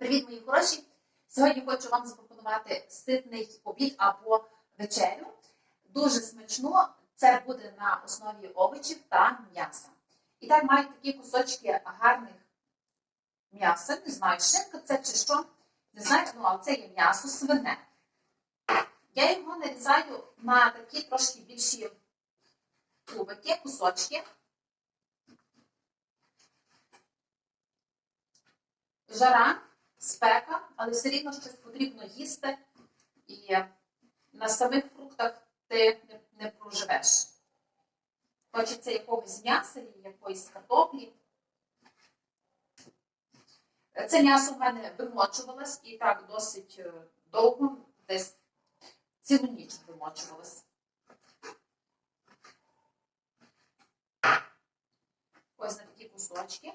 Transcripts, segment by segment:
Привіт, мої хороші! Сьогодні хочу вам запропонувати ситний обід або вечерю. Дуже смачно. Це буде на основі овочів та м'яса. І так маю такі кусочки гарних м'яса. Не знаю, шинка це чи що. Не знаю, ну, але це є м'ясо свине. Я його нарізаю на такі трошки більші кубики, кусочки. Жара, спека, але все рівно щось потрібно їсти, і на самих фруктах ти не, не проживеш. Хочеться якогось м'яса якоїсь картоплі. Це м'ясо в мене вимочувалось і так досить е, довго, десь цілу ніч вимочувалось. Ось на такі кусочки.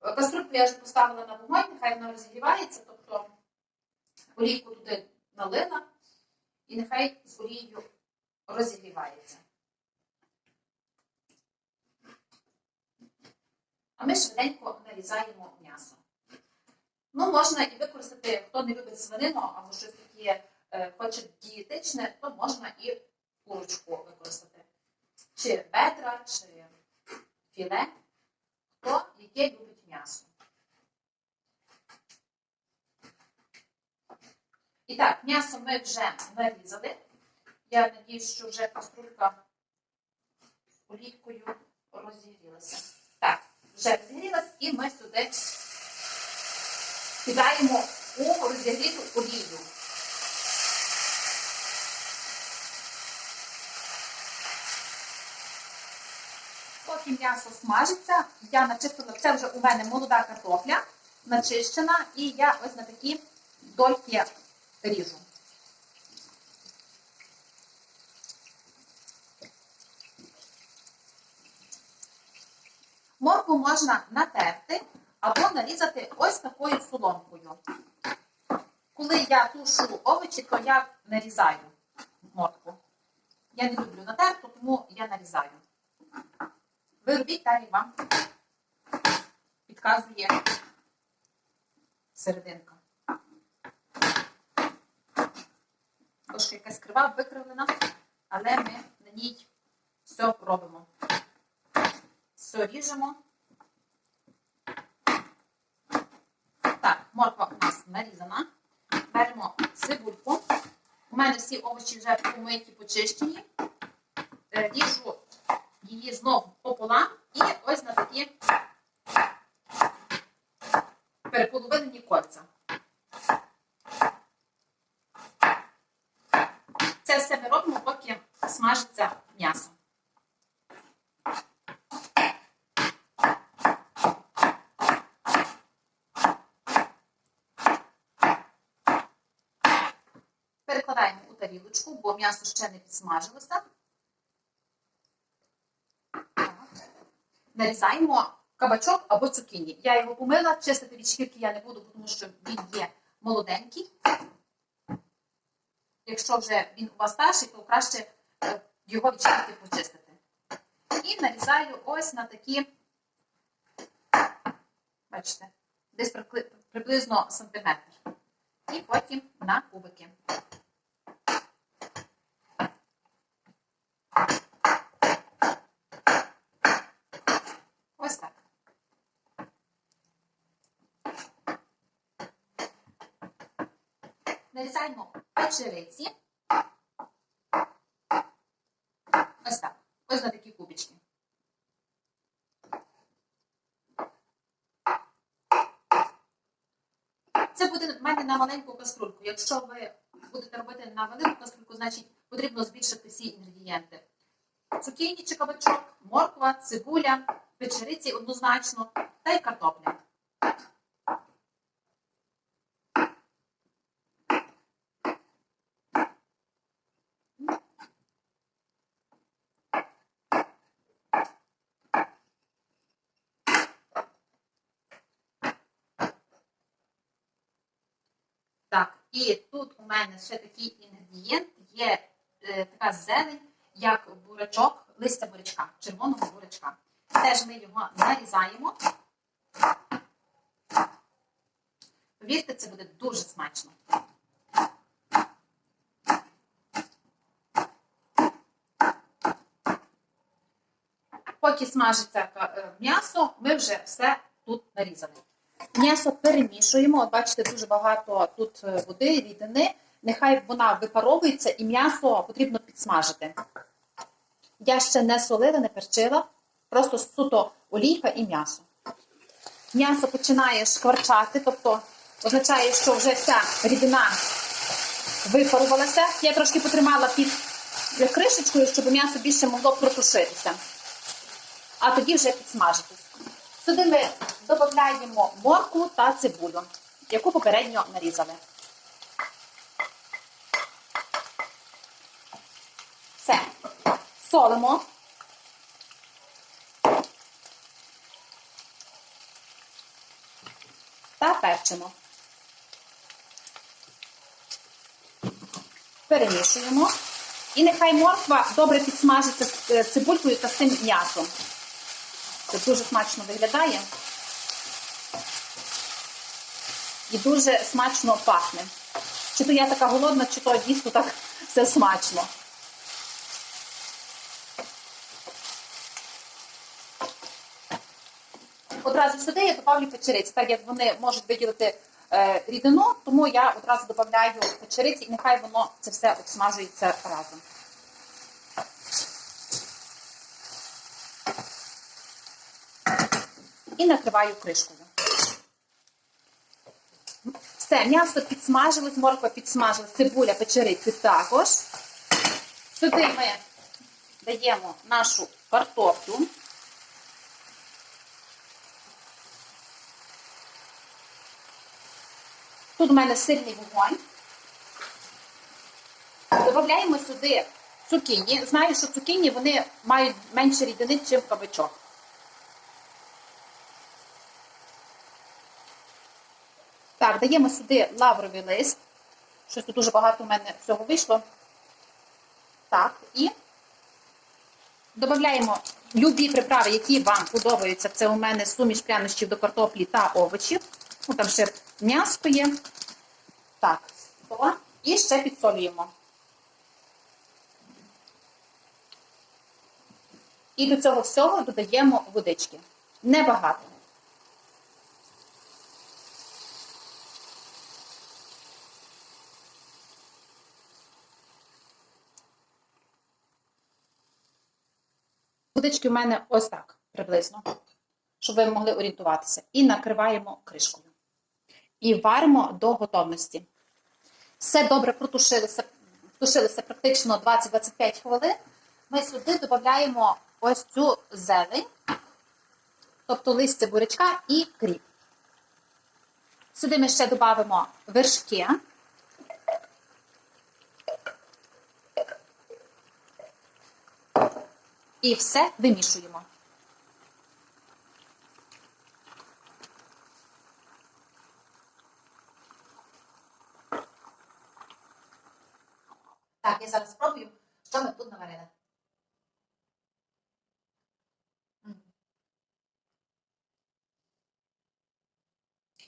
Кастрюльку я вже поставила на вогонь, нехай вона розігрівається, тобто олійку туди налила і нехай з олією розігрівається. А ми швиденько нарізаємо м'ясо. Ну, можна і використати, хто не любить свинину або щось таке е, хоче дієтичне, то можна і курочку використати. Чи бедра, чи філе, хто яке любить м'ясо. І так, м'ясо ми вже нарізали. Я надіюсь, що вже каструлька олійкою розігрілася. Так, вже розігрілася, і ми сюди кидаємо у розігріту олію. Поки м'ясо смажиться, я начистила, це вже у мене молода картопля, начищена, і я ось на такі дольки ріжу. Морку можна натерти або нарізати ось такою соломкою. Коли я тушу овочі, то я нарізаю морку. Я не люблю натерту, тому я нарізаю. Ви робіть далі вам підказує серединка. Трошки якась крива викривлена, але ми на ній все робимо. Все ріжемо. Так, морква у нас нарізана. Беремо цибульку. У мене всі овочі вже помиті, почищені. Е, Ріжу її знову пополам і ось на такі переполовинені кольця. Це все ми робимо, поки смажиться м'ясо. Перекладаємо у тарілочку, бо м'ясо ще не підсмажилося. Нарізаємо кабачок або цукіні. Я його помила, чистити від шкірки я не буду, тому що він є молоденький. Якщо вже він у вас старший, то краще е, його від шкірки почистити. І нарізаю ось на такі, бачите, десь приблизно сантиметр. І потім на кубики. Ось так. Нарізаємо печериці. Ось так. Ось на такі кубички. Це буде в мене на маленьку каструльку. Якщо ви будете робити на велику каструльку, значить потрібно збільшити всі інгредієнти. Цукіні чи кабачок, морква, цибуля, печериці однозначно та й картопля. Так, і тут у мене ще такий інгредієнт є е, така зелень, як бурячок, листя бурячка, червоного бурячка. Теж ми його нарізаємо. Повірте, це буде дуже смачно. Поки смажиться е, м'ясо, ми вже все тут нарізали. М'ясо перемішуємо. От бачите, дуже багато тут е, води, рідини. Нехай вона випаровується і м'ясо потрібно підсмажити. Я ще не солила, не перчила, просто суто олійка і м'ясо. М'ясо починає шкварчати, тобто означає, що вже вся рідина випарувалася. Я трошки потримала під кришечкою, щоб м'ясо більше могло протушитися. А тоді вже підсмажитись. Сюди ми додаємо моркву та цибулю, яку попередньо нарізали. Все. Солимо. Та перчимо. Перемішуємо. І нехай морква добре підсмажиться з е, цибулькою та з цим м'ясом. Це дуже смачно виглядає. І дуже смачно пахне. Чи то я така голодна, чи то дійсно так все смачно. Одразу сюди я добавлю печериці, так як вони можуть виділити е, рідину, тому я одразу додаю печериці і нехай воно це все обсмажується разом. І накриваю кришкою. Все, м'ясо підсмажилось, морква підсмажилась, цибуля, печериці також. Сюди ми даємо нашу картоплю. Тут у мене сильний вогонь. Додаємо сюди цукіні. Знаю, що цукіні вони мають менше рідини, ніж кабачок. Так, даємо сюди лавровий лист. Щось тут дуже багато у мене всього вийшло. Так, і додаємо любі приправи, які вам подобаються. Це у мене суміш прянощів до картоплі та овочів. Ну, там ще м'ясо є. Так. І ще підсолюємо. І до цього всього додаємо водички. Небагато. Водички у мене ось так приблизно, щоб ви могли орієнтуватися. І накриваємо кришкою. І варимо до готовності. Все добре протушилося, протушилося практично 20-25 хвилин. Ми сюди додаємо ось цю зелень, тобто листя бурячка і кріп. Сюди ми ще додамо вершки. І все вимішуємо. Так, я зараз спробую, що ми тут наварили.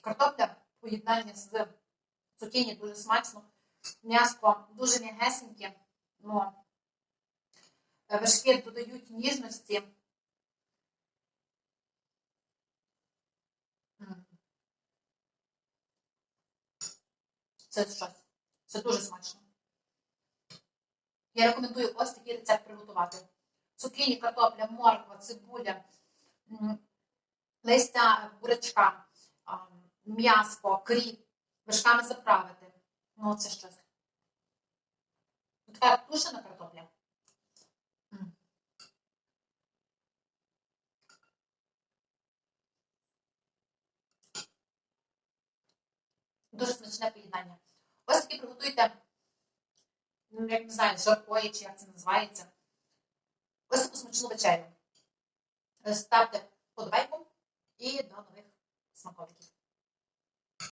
Картопля поєднання з цукіні дуже смачно. М'яско дуже м'ягесеньке, но вершки додають ніжності. Це щось. Це дуже смачно. Я рекомендую ось такий рецепт приготувати. Цукіні, картопля, морква, цибуля, листя бурячка, м'ясо, кріп, вершками заправити. Ну, це щось. Така тушена картопля. Дуже смачне поєднання. Ось таки приготуйте ну, як не знаю, жаркої, чи як це називається. Ось таку смачну вечерю. Ставте подобайку і до нових смаколиків.